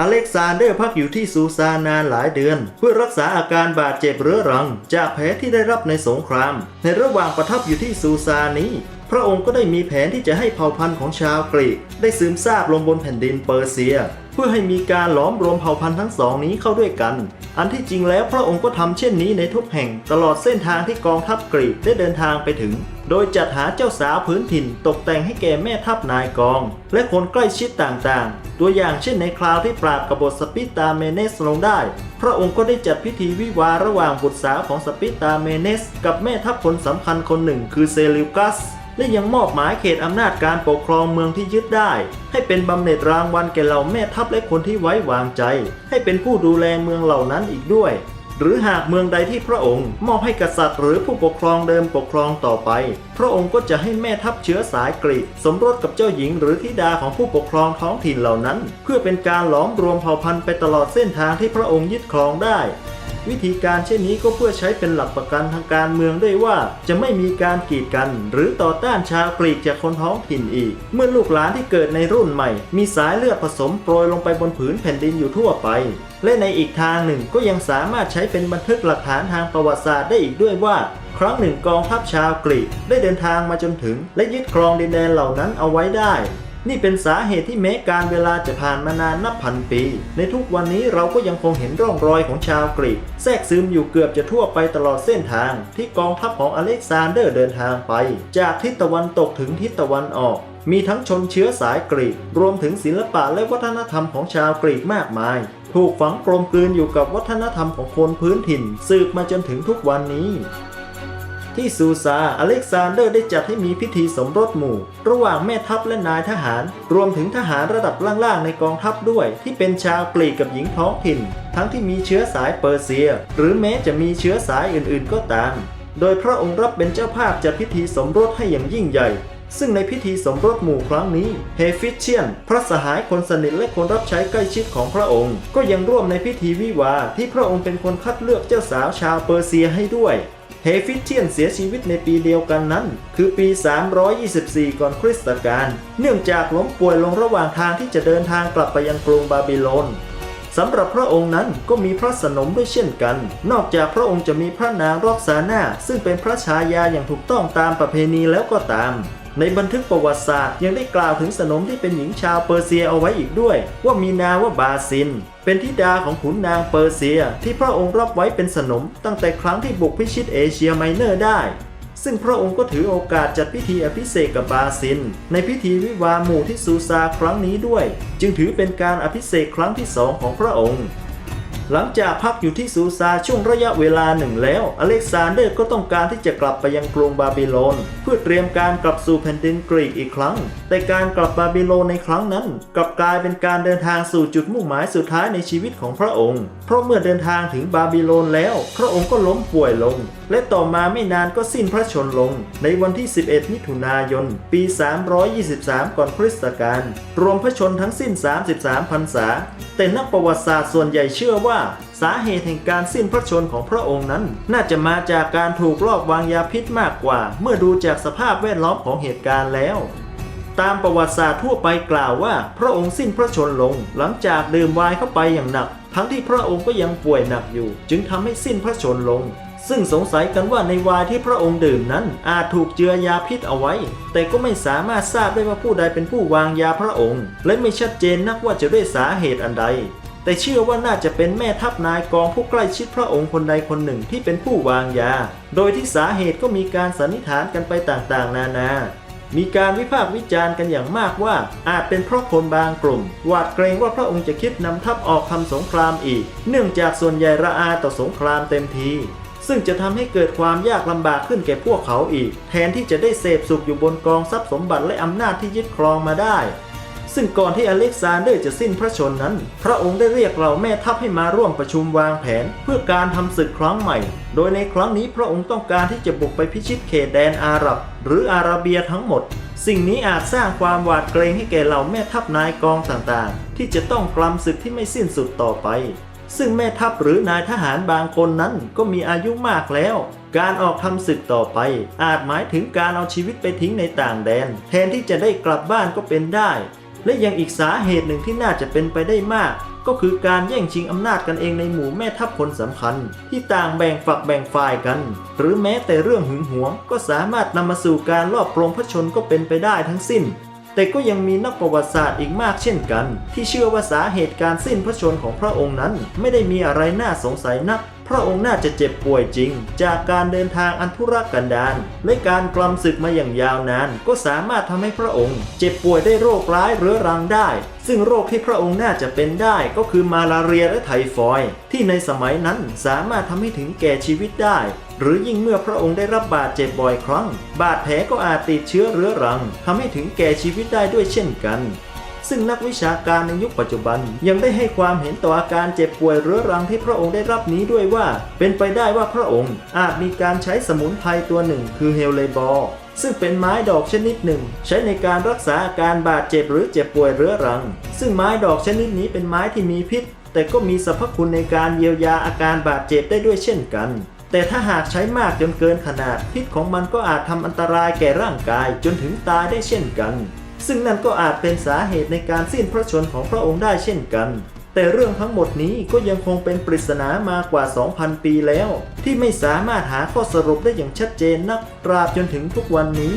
อเล็กซานเดอร์พักอยู่ที่ซูซานนานหลายเดือน เพื่อรักษาอาการบาดเจ็บเรื้อรัง จากแผลที่ได้รับในสงคราม ในระหว่างประทับอยู่ที่ซูซานนี้ พระองค์ก็ได้มีแผนที่จะให้เผ่าพันธุ์ของชาวกรีก ได้ซึมซาบลงบนแผ่นดินเปอร์เซีย เพื่อให้มีการหลอมรวมเผ่าพันธุ์ทั้งสองนี้เข้าด้วยกัน อันที่จริงแล้วพระองค์ก็ทำเช่นนี้ในทุกแห่ง ตลอดเส้นทางที่กองทัพกรีกได้เดินทางไปถึง โดยจัดหาเจ้าสาวพื้นถิ่นตกแต่งให้แก่แม่ทัพนายกอง และคนใกล้ชิดต่างๆ ตัวอย่างเช่นในคราวที่ปราบกบฏสปิตาเมเนสลงได้ พระองค์ก็ได้จัดพิธีวิวาห์ระหว่างบุตรสาวของสปิตาเมเนส กับแม่ทัพคนสำคัญคนหนึ่งคือเซลิวกัสและยังมอบหมายเขตอำนาจการปกครองเมืองที่ยึดได้ ให้เป็นบำเหน็จรางวัลแก่เหล่าแม่ทัพและคนที่ไว้วางใจ ให้เป็นผู้ดูแลเมืองเหล่านั้นอีกด้วย หรือหากเมืองใดที่พระองค์ มอบให้กษัตริย์หรือผู้ปกครองเดิมปกครองต่อไป พระองค์ก็จะให้แม่ทัพเชื้อสายกรีกสมรสกับเจ้าหญิงหรือธิดาของผู้ปกครองท้องถิ่นเหล่านั้น เพื่อเป็นการหลอมรวมเผ่าพันธุ์ไปตลอดเส้นทางที่พระองค์ยึดครองได้ วิธีการเช่นนี้ก็เพื่อใช้เป็นหลักประกันทางการเมืองด้วยว่า จะไม่มีการกีดกัน หรือต่อต้านชาวกรีกจากคนท้องถิ่นอีก เมื่อลูกหลานที่เกิดในรุ่นใหม่ มีสายเลือดผสมโปรยลงไปบนผืนแผ่นดินอยู่ทั่วไป และในอีกทางหนึ่งก็ยังสามารถใช้เป็นบันทึกหลักฐานทางประวัติศาสตร์ได้อีกด้วยว่าครั้งหนึ่งกองทัพชาวกรีกได้เดินทางมาจนถึง และยึดครองดินแดนเหล่านั้นเอาไว้ได้ นี่เป็นสาเหตุที่แม้การเวลาจะผ่านมานานนับพันปี ในทุกวันนี้เราก็ยังคงเห็นร่องรอยของชาวกรีกแทรกซึมอยู่เกือบจะทั่วไปตลอดเส้นทาง ที่กองทัพของอเล็กซานเดอร์เดินทางไป จากทิศตะวันตกถึงทิศตะวันออกมีทั้งชนเชื้อสายกรีก รวมถึงศิลปะและวัฒนธรรมของชาวกรีกมากมาย ถูกฝังกลมกลืนอยู่กับวัฒนธรรมของคนพื้นถิ่น สืบมาจนถึงทุกวันนี้ ที่ซูซาอเล็กซานเดอร์ได้จัดให้มีพิธีสมรสหมู่ ระหว่างแม่ทัพและนายทหาร รวมถึงทหารระดับล่างๆในกองทัพด้วย ที่เป็นชาวกรีกกับหญิงท้องถิ่น ทั้งที่มีเชื้อสายเปอร์เซีย หรือแม้จะมีเชื้อสายอื่นๆก็ตาม โดยพระองค์รับเป็นเจ้าภาพจัดพิธีสมรสให้อย่างยิ่งใหญ่ซึ่งในพิธีสมรสหมู่ครั้งนี้ เฮฟิเชียน พระสหายคนสนิทและคนรับใช้ใกล้ชิดของพระองค์ ก็ยังร่วมในพิธีวิวาที่พระองค์เป็นคนคัดเลือกเจ้าสาวชาวเปอร์เซียให้ด้วย เฮฟิเชียนเสียชีวิตในปีเดียวกันนั้น คือปี 324 ก่อนคริสตกาล เนื่องจากล้มป่วยลงระหว่างทางที่จะเดินทางกลับไปยังกรุงบาบิโลนสำหรับพระองค์นั้นก็มีพระสนมด้วยเช่นกัน นอกจากพระองค์จะมีพระนางรอกซาน่าซึ่งเป็นพระชายาอย่างถูกต้องตามประเพณีแล้วก็ตาม ในบันทึกประวัติศาสตร์ยังได้กล่าวถึงสนมที่เป็นหญิงชาวเปอร์เซียเอาไว้อีกด้วย ว่ามีนามว่าบาซิน เป็นธิดาของขุนนางเปอร์เซีย ที่พระองค์รับไว้เป็นสนม ตั้งแต่ครั้งที่บุกพิชิตเอเชียไมเนอร์ได้ ซึ่งพระองค์ก็ถือโอกาสจัดพิธีอภิเษกกับบาซิน ในพิธีวิวาห์หมู่ที่ซูซาครั้งนี้ด้วย จึงถือเป็นการอภิเษกครั้งที่สองของพระองค์ หลังจากพักอยู่ที่ซูซาช่วงระยะเวลาหนึ่งแล้ว อเล็กซานเดอร์ก็ต้องการที่จะกลับไปยังกรุงบาบิโลน เพื่อเตรียมการกลับสู่แผ่นดินกรีกอีกครั้ง แต่การกลับบาบิโลนในครั้งนั้น กลับกลายเป็นการเดินทางสู่จุดมุ่งหมายสุดท้ายในชีวิตของพระองค์ เพราะเมื่อเดินทางถึงบาบิโลนแล้ว พระองค์ก็ล้มป่วยลง และต่อมาไม่นานก็สิ้นพระชนลง ในวันที่ 11 มิถุนายน ปี 323 ก่อนคริสตกาลรวมพระชนทั้งสิ้น 33 พรรษา แต่นักประวัติศาสตร์ส่วนใหญ่เชื่อว่าสาเหตุแห่งการสิ้นพระชนของพระองค์นั้น น่าจะมาจากการถูกลอบวางยาพิษมากกว่า เมื่อดูจากสภาพแวดล้อมของเหตุการณ์แล้ว ตามประวัติศาสตร์ทั่วไปกล่าวว่า พระองค์สิ้นพระชนลง หลังจากดื่มไวน์เข้าไปอย่างหนัก ทั้งที่พระองค์ก็ยังป่วยหนักอยู่ จึงทำให้สิ้นพระชนลงซึ่งสงสัยกันว่าในวน์ที่พระองค์ดื่มนั้น อาจถูกเจือยาพิษเอาไว้ แต่ก็ไม่สามารถทราบได้ว่าผู้ใดเป็นผู้วางยาพระองค์ และไม่ชัดเจนนักว่าจะด้วยสาเหตุอันใด แต่เชื่อว่าน่าจะเป็นแม่ทัพนายกองผู้ใกล้ชิดพระองค์คนใดคนหนึ่งที่เป็นผู้วางยา โดยที่สาเหตุก็มีการสันนิษฐานกันไปต่างๆ นานา มีการวิพากษ์วิจารณ์กันอย่างมากว่า อาจเป็นเพราะคนบางกลุ่ม หวาดเกรงว่าพระองค์จะคิดนำทัพออกทำสงครามอีก เนื่องจากส่วนใหญ่ระอาต่อสงครามเต็มทีซึ่งจะทำให้เกิดความยากลำบากขึ้นแก่พวกเขาอีก แทนที่จะได้เสพสุขอยู่บนกองทรัพย์สมบัติและอำนาจที่ยึดครองมาได้ ซึ่งก่อนที่อเล็กซานเดอร์จะสิ้นพระชนนั้น พระองค์ได้เรียกเหล่าแม่ทัพให้มาร่วมประชุมวางแผน เพื่อการทำศึกครั้งใหม่ โดยในครั้งนี้พระองค์ต้องการที่จะบุกไปพิชิตเขตแดนอาหรับ หรืออาราเบียทั้งหมด สิ่งนี้อาจสร้างความหวาดเกรงให้แก่เหล่าแม่ทัพนายกองต่างๆ ที่จะต้องกลำศึกที่ไม่สิ้นสุดต่อไปซึ่งแม่ทัพหรือนายทหารบางคนนั้นก็มีอายุมากแล้ว การออกทำศึกต่อไป อาจหมายถึงการเอาชีวิตไปทิ้งในต่างแดน แทนที่จะได้กลับบ้านก็เป็นได้ และยังอีกสาเหตุหนึ่งที่น่าจะเป็นไปได้มาก ก็คือการแย่งชิงอำนาจกันเองในหมู่แม่ทัพคนสำคัญ ที่ต่างแบ่งฝักแบ่งฝ่ายกัน หรือแม้แต่เรื่องหึงหวง ก็สามารถนำมาสู่การลอบปลงพระชนก็เป็นไปได้ทั้งสิ้น แต่ก็ยังมีนักประวัติศาสตร์อีกมากเช่นกัน ที่เชื่อว่าสาเหตุการสิ้นพระชนของพระองค์นั้น ไม่ได้มีอะไรน่าสงสัยนัก พระองค์น่าจะเจ็บป่วยจริง จากการเดินทางอันทุรกันดารและการกลำศึกมาอย่างยาวนาน ก็สามารถทำให้พระองค์ เจ็บป่วยได้โรคร้ายเรื้อรังได้ ซึ่งโรคที่พระองค์น่าจะเป็นได้ก็คือมาลาเรียและไทฟอยด์ที่ในสมัยนั้นสามารถทำให้ถึงแก่ชีวิตได้ หรือยิ่งเมื่อพระองค์ได้รับบาดเจ็บบ่อยครั้ง บาดแผลก็อาจติดเชื้อเรื้อรังทำให้ถึงแก่ชีวิตได้ด้วยเช่นกัน ซึ่งนักวิชาการในยุคปัจจุบัน ยังได้ให้ความเห็นต่ออาการเจ็บป่วยเรื้อรังที่พระองค์ได้รับนี้ด้วยว่า เป็นไปได้ว่าพระองค์อาจมีการใช้สมุนไพรตัวหนึ่ง คือเฮลเลบอร์ซึ่งเป็นไม้ดอกชนิดหนึ่ง ใช้ในการรักษาอาการบาดเจ็บหรือเจ็บป่วยเรื้อรัง ซึ่งไม้ดอกชนิดนี้เป็นไม้ที่มีพิษ แต่ก็มีสรรพคุณในการเยียวยาอาการบาดเจ็บได้ด้วยเช่นกันแต่ถ้าหากใช้มากจนเกินขนาด พิษของมันก็อาจทำอันตรายแก่ร่างกายจนถึงตายได้เช่นกัน ซึ่งนั่นก็อาจเป็นสาเหตุในการสิ้นพระชนของพระองค์ได้เช่นกัน แต่เรื่องทั้งหมดนี้ก็ยังคงเป็นปริศนามากว่า 2,000 ปีแล้ว ที่ไม่สามารถหาข้อสรุปได้อย่างชัดเจนนักตราบจนถึงทุกวันนี้